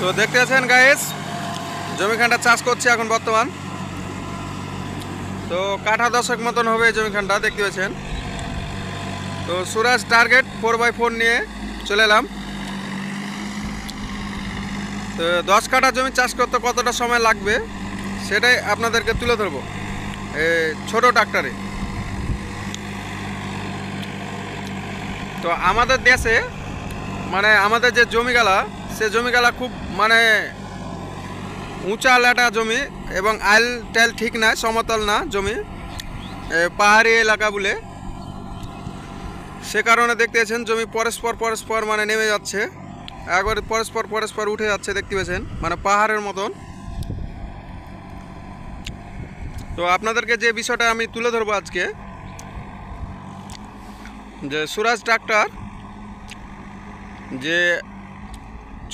তো দেখতে আছেন গাইস জমিখানটা চাষ করছে এখন বর্তমান। তো কাঠা দশক মতন হবে জমিখানটা, দেখতে পাচ্ছেন। তো Suraj target four by four নিয়ে চলে এলাম। তো দশ কাঠা জমি চাষ করতে কতটা সময় লাগবে, সেটাই আপনাদেরকে তুলে ধরবো। ছোটো ট্রাক্টরে তো আমাদের দেশে মানে আমাদের যে জমিগালা সে জমিগালা খুব মানে উঁচা লাটা জমি এবং আইল টাইল ঠিক না সমতল না জমি। পাহাড়ি এলাকা বলে। সে কারণে দেখতে পাচ্ছেন জমি পরস্পর পরস্পর মানে নেমে যাচ্ছে। একবার পরস্পর পরস্পর উঠে যাচ্ছে দেখতে পেয়েছেন মানে পাহাড়ের মতন। তো আপনাদেরকে যে বিষয়টা আমি তুলে ধরবো আজকে, যে সুরাজ ট্রাক্টর যে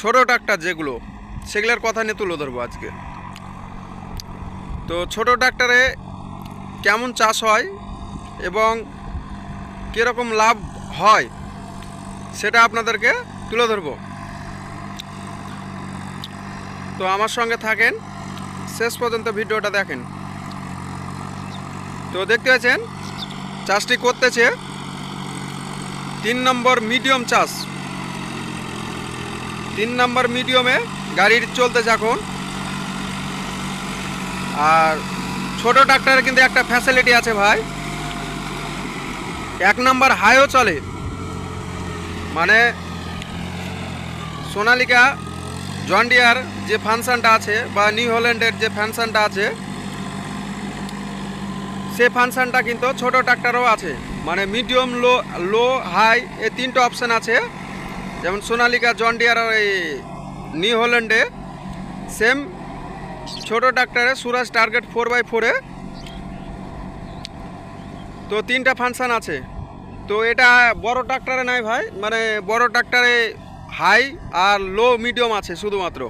ছোট ট্রাক্টর যেগুলো, সেগুলোর কথা নিয়ে তুলে ধরবো আজকে। তো ছোট ট্রাক্টরে কেমন চাষ হয় এবং কীরকম লাভ হয়, সেটা আপনাদেরকে তুলে ধরবো। তো আমার সঙ্গে থাকেন, শেষ পর্যন্ত ভিডিওটা দেখেন। তো দেখতে পাচ্ছেন, চাষটি করতেছে তিন নম্বর মিডিয়াম চাষ। তিন নম্বর মিডিয়ামে গাড়ির চলতেছে এখন আর ছোট ট্রাক্টরে কিন্তু একটা ফ্যাসিলিটি আছে ভাই। এক নম্বর হাইও চলে। মানে সোনালিকা জন্ডিয়ার যে ফাংশনটা আছে বা নিউ হল্যান্ডের যে ফাংশনটা আছে, সে ফাংশনটা কিন্তু ছোট ট্রাক্টরও আছে। মানে মিডিয়াম লো লো হাই এই তিনটে অপশান আছে। যেমন সোনালিকা জন্ডিয়ার এই নিউ হল্যান্ডে, সেম ছোট ট্রাক্টরে সুরাজ টার্গেট ফোর বাই ফোরে। তো তিনটা ফাংশান আছে। তো এটা বড় ট্রাক্টরে নাই ভাই মানে বড় ট্রাক্টরে হাই আর লো মিডিয়াম আছে শুধুমাত্র।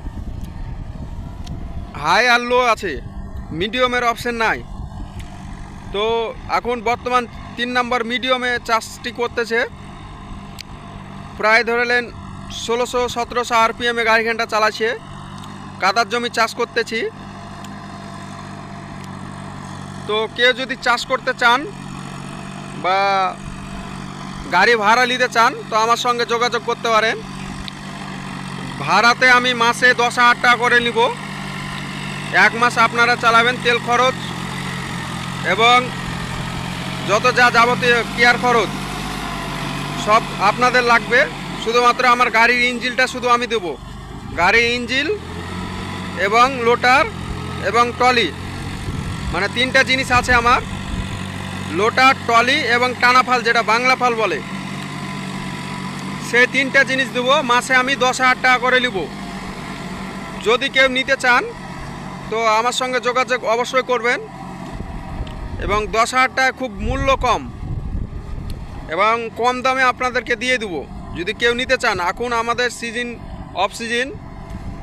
হাই আর লো আছে, মিডিয়ামের অপশন নাই। তো এখন বর্তমান তিন নম্বর মিডিয়ামে চাষটি করতেছে। প্রায় ধরেলেন ষোলোশো, সতেরোশো আরপিএমে গাড়ি ঘণ্টা চালাচ্ছে। কাদার জমি চাষ করতেছি। তো কেউ যদি চাষ করতে চান বা গাড়ি ভাড়া নিতে চান, তো আমার সঙ্গে যোগাযোগ করতে পারেন। ভাড়াতে আমি মাসে দশ হাজার টাকা করে নিব। এক মাস আপনারা চালাবেন তেল খরচ এবং যত যা যাবতীয় কেয়ার খরচ। সব আপনাদের লাগবে। শুধুমাত্র আমার গাড়ির ইঞ্জিলটা শুধু আমি দেবো। গাড়ির ইঞ্জিল এবং লোটার এবং ট্রলি। মানে তিনটা জিনিস আছে আমার। লোটার, ট্রলি এবং টানা ফাল, যেটা বাংলা ফাল বলে। সেই তিনটা জিনিস দেবো। মাসে আমি দশ হাজার টাকা করে নিব। যদি কেউ নিতে চান, তো আমার সঙ্গে যোগাযোগ অবশ্যই করবেন। এবং দশ হাজার টাকা খুব মূল্য কম। এবং কম দামে আপনাদেরকে দিয়ে দেবো। যদি কেউ নিতে চান এখন আমাদের সিজন অফ সিজন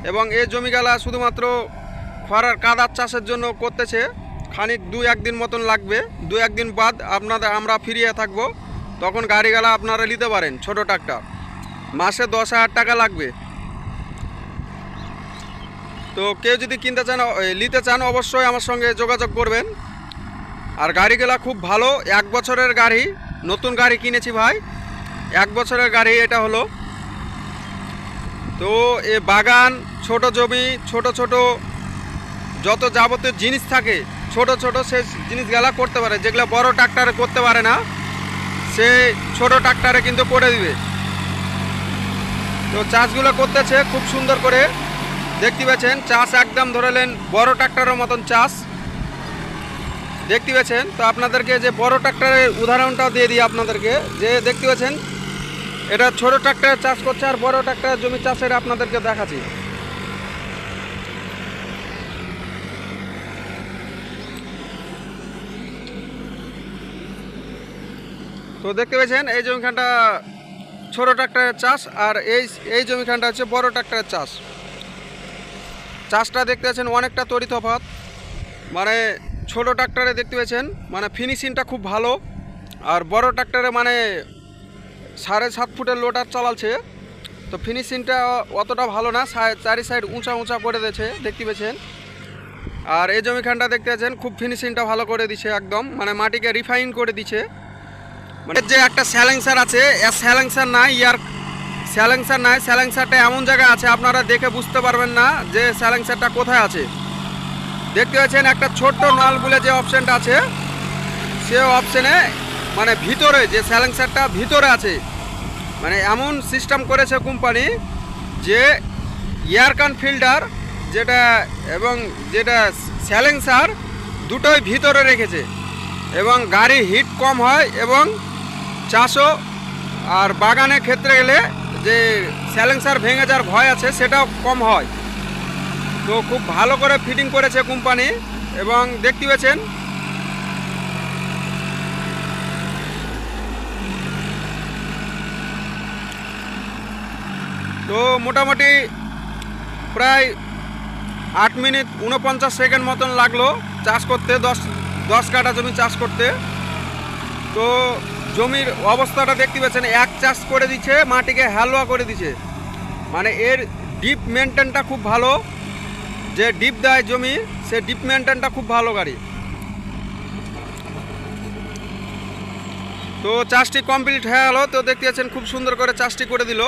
এবং এই জমিগালা শুধুমাত্র খরার কাদার চাষের জন্য করতেছে। খানিক দুই একদিন মতন লাগবে। দু একদিন বাদ আপনাদের আমরা ফিরিয়ে থাকব। তখন গাড়িগালা আপনারা নিতে পারেন ছোট ট্রাক্টর মাসে দশ হাজার টাকা লাগবে। তো কেউ যদি কিনতে চান নিতে চান অবশ্যই আমার সঙ্গে যোগাযোগ করবেন। আর গাড়িগুলা খুব ভালো, এক বছরের গাড়ি। নতুন গাড়ি কিনেছি ভাই। এক বছরের গাড়ি এটা হলো। তো এ বাগান, ছোট জমি, ছোট ছোট যত যাবতীয় জিনিস থাকে, ছোট ছোট সে জিনিসগুলা করতে পারে। যেগুলো বড় ট্রাক্টরে করতে পারে না, সে ছোট ট্রাক্টারে কিন্তু করে দিবে। তো চাষগুলো করতেছে, খুব সুন্দর করে। দেখতে পাচ্ছেন, চাষ একদম ধরেলেন বড় ট্রাক্টরের মতন চাষ। দেখতে পাচ্ছেন তো আপনাদেরকে যে বড় ট্রাক্টরের উদাহরণটাও দিয়ে দিই আপনাদেরকে। যে দেখতে পাচ্ছেন এটা ছোট ট্রাক্টর চাষ করছে আর বড় ট্রাক্টর জমি চাষের আপনাদেরকে দেখাচ্ছি। তো দেখতে পেয়েছেন? এই জমিখানটা ছোট ট্রাক্টরের চাষ আর এই এই জমিখানটা হচ্ছে বড় ট্রাক্টরের চাষ। চাষটা দেখতে পাচ্ছেন অনেকটা তরি তফাৎ মানে ছোট ট্রাক্টরে দেখতে পেয়েছেন মানে ফিনিশিংটা খুব ভালো, আর বড় ট্রাক্টরে মানে সাড়ে সাত ফুটের লোটার চালাচ্ছে। তো ফিনিশিংটা অতটা ভালো না চারি সাইড উঁচা উঁচা করে দিয়েছে, দেখতে পেয়েছেন। আর এই জমিখানটা দেখতে পাচ্ছেন খুব ফিনিশিংটা ভালো করে দিছে একদম মানে মাটিকে রিফাইন করে দিছে মানে যে একটা স্যালেন্সার আছে এর স্যালেন্সার নাই, ইয়ার স্যালেন্সার নাই স্যালেন্সারটা এমন জায়গায় আছে, আপনারা দেখে বুঝতে পারবেন না যে স্যালেন্সারটা কোথায় আছে। দেখতে পাচ্ছেন একটা ছোট্ট নল বলে যে অপশানটা আছে, সে অপশানে মানে ভিতরে যে স্যালেন্সারটা ভিতরে আছে মানে এমন সিস্টেম করেছে কোম্পানি যে এয়ারকান ফিল্টার যেটা এবং যেটা স্যালেন্সার দুটোই ভিতরে রেখেছে এবং গাড়ি হিট কম হয় এবং চাষও আর বাগানের ক্ষেত্রে গেলে যে স্যালেন্সার ভেঙে যাওয়ার ভয় আছে সেটাও কম হয়। তো খুব ভালো করে ফিটিং করেছে কোম্পানি এবং দেখতে পেয়েছেন। তো মোটামুটি প্রায় আট মিনিট উনপঞ্চাশ সেকেন্ড মতন লাগল চাষ করতে, দশ দশ কাঠা জমি চাষ করতে। তো জমির অবস্থাটা দেখতে পাচ্ছেন এক চাষ করে দিচ্ছে, মাটিকে হালুয়া করে দিচ্ছে। মানে এর ডিপ মেনটেনটা খুব ভালো। যে ডিপ দেয় জমি, সে ডিপ মেনটেনটা খুব ভালো গাড়ি। তো চাষটি কমপ্লিট হয়ে গেলো তো দেখতে পাচ্ছেন খুব সুন্দর করে চাষটি করে দিল।